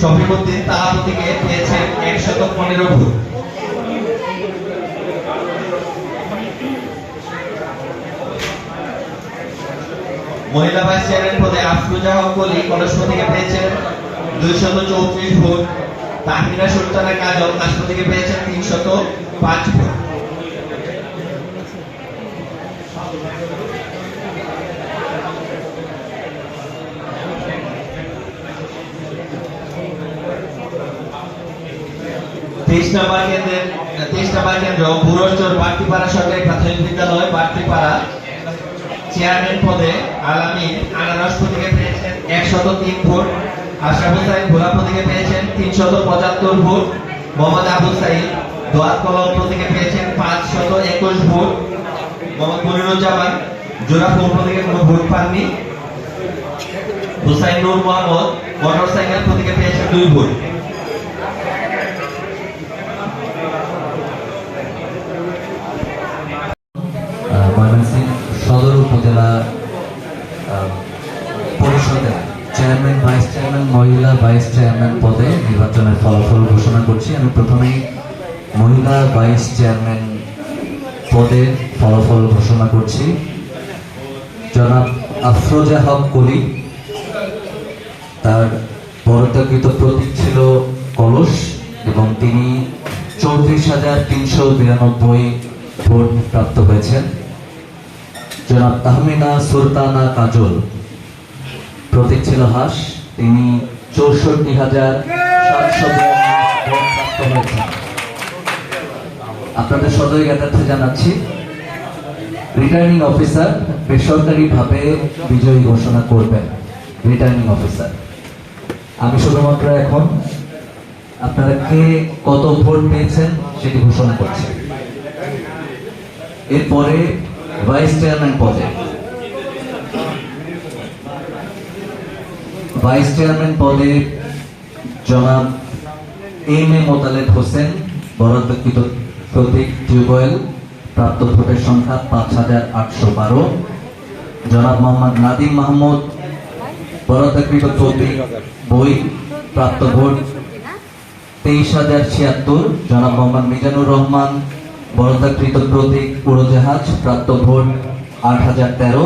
শফিকুদ্দিন তালাপতিকে পেয়েছেন একশত পনেরো ভোট। মহিলা ভাইস চেয়ারম্যান পদে আফরুজা হক কলি কলেজপুর থেকে পেয়েছেন দুইশত চৌত্রিশ ভোট। তাহমিনা সুলতানা কাজল কাশপুর থেকে পেয়েছেন তিনশত পাঁচ ভোট। তেইশ নম্বর কেন্দ্রের তেইশ নম্বর কেন্দ্র বুড়োচর প্রাথমিক বিদ্যালয় বাড়তিপাড়া চেয়ারম্যান পদে আলামিন আনারস থেকে পেয়েছেন একশত তিন ভোট, আশরাফ হুসাইন ভোলা পেয়েছেন তিনশত পঁচাত্তর ভোট, মোহাম্মদ আবু সাইদ দোয়াত কলম থেকে পেয়েছেন পাঁচশত একুশ ভোট, মোহাম্মদ মনিরুজ্জামান জোড়াফুল থেকে কোনো ভোট পাননি, হুসাইন নূর মোহাম্মদ মোটর সাইকেল থেকে পেয়েছেন দুই ভোট। পরিষদের চেয়ারম্যান ভাইস চেয়ারম্যান মহিলা ভাইস চেয়ারম্যান পদে নির্বাচনের ফলাফল ঘোষণা করছি। আমি প্রথমেই মহিলা ভাইস চেয়ারম্যান পদে ফলাফল ঘোষণা করছি। জনাব আফরোজা হক কলি, তার বরাদ্দকৃত প্রতীক ছিল কলস এবং তিনি চৌত্রিশ হাজার তিনশো বিরানব্বই ভোট প্রাপ্ত হয়েছেন। জনাব তাহমিনা সুলতানা কাজল। প্রতীক ছিল হাস, তিনি চৌষট্টি হাজার আপনাদের সদয় জ্ঞাতার্থে জানাচ্ছি, রিটার্নিং অফিসার বেসরকারিভাবে বিজয়ী ঘোষণা করবেন, রিটার্নিং অফিসার। আমি শুধুমাত্র এখন আপনারা কে কত ভোট পেয়েছেন সেটি ঘোষণা করছি। এরপরে ভাইস চেয়ারম্যান পদে। ভাইস চেয়ারম্যান পদে জনাব এম এ মোতালেব হোসেন বরাদ্দকৃত প্রতীক টিউবওয়েল, প্রাপ্ত ভোটের সংখ্যা পাঁচ হাজার আটশো বারো। জনাব মোহাম্মদ নাদিম মাহমুদ বরাদ্দকৃত প্রতীক বই, প্রাপ্ত ভোট তেইশ হাজার ছিয়াত্তর। জনাব মোহাম্মদ মিজানুর রহমান বরাদ্দকৃত প্রতীক, উড়োজাহাজ, প্রাপ্ত ভোট আট হাজার তেরো।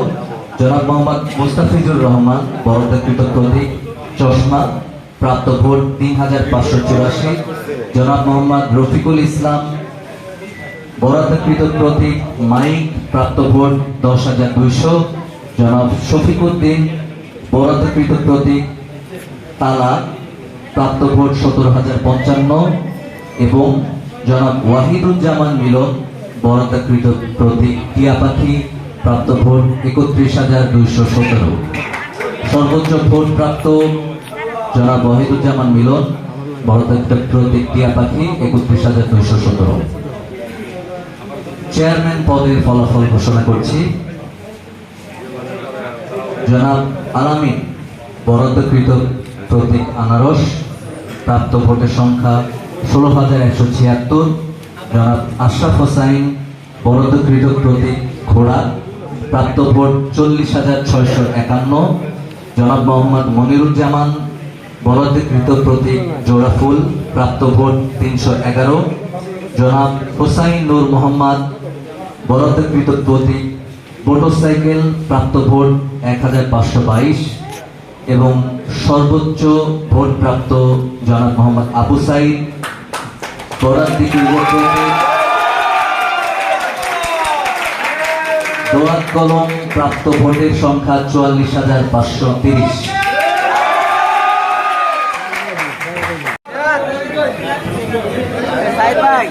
জনাব মোহাম্মদ মুস্তাফিজুর রহমান বরাদ্দকৃত প্রতীক, চশমা, প্রাপ্ত ভোট তিন হাজার পাঁচশো চুরাশি। জনাব মোহাম্মদ রফিকুল ইসলাম বরাদ্দকৃত প্রতীক, মাইক, প্রাপ্ত ভোট দশ হাজার দুইশো। জনাব শফিকুদ্দিন বরাদ্দকৃত প্রতীক, তালা, প্রাপ্ত ভোট সতেরো হাজার পঞ্চান্ন। এবং জনাব ওয়াহিদুজ্জামান মিলন বরাদ্দকৃত প্রতীক টিয়া পাখি, প্রাপ্ত ভোট একত্রিশ হাজার দুইশো সতেরো। সর্বোচ্চ ভোট প্রাপ্ত জনাব ওয়াহিদুজ্জামান মিলন বরাদ্দকৃত প্রতীক টিয়া পাখি একত্রিশ হাজার দুইশো সতেরো। চেয়ারম্যান পদের ফলাফল ঘোষণা করছি। জনাব আলামিন বরাদ্দকৃত প্রতীক আনারস, প্রাপ্ত ভোটের সংখ্যা ষোলো হাজার একশো ছিয়াত্তর জনাব আশরাফ হোসাইন বরাদ্দকৃত প্রতীক ঘোড়া, প্রাপ্ত ভোট চল্লিশ হাজার ছয়শো একান্ন। জনাব মোহাম্মদ মনিরুজ্জামান বরাদ্দকৃত প্রতীক জোড়াফুল প্রাপ্ত ভোট তিনশো এগারো। জনাব হোসাইন নূর মোহাম্মদ বরাদ্দকৃত প্রতীক মোটরসাইকেল, প্রাপ্ত ভোট এক হাজার পাঁচশো বাইশ। এবং সর্বোচ্চ ভোট প্রাপ্ত জনাব মোহাম্মদ আবু সাইদ দোলার দোলার কলম প্রাপ্ত ভোটের সংখ্যা চুয়াল্লিশ হাজার পাঁচশো তিরিশ। ভাই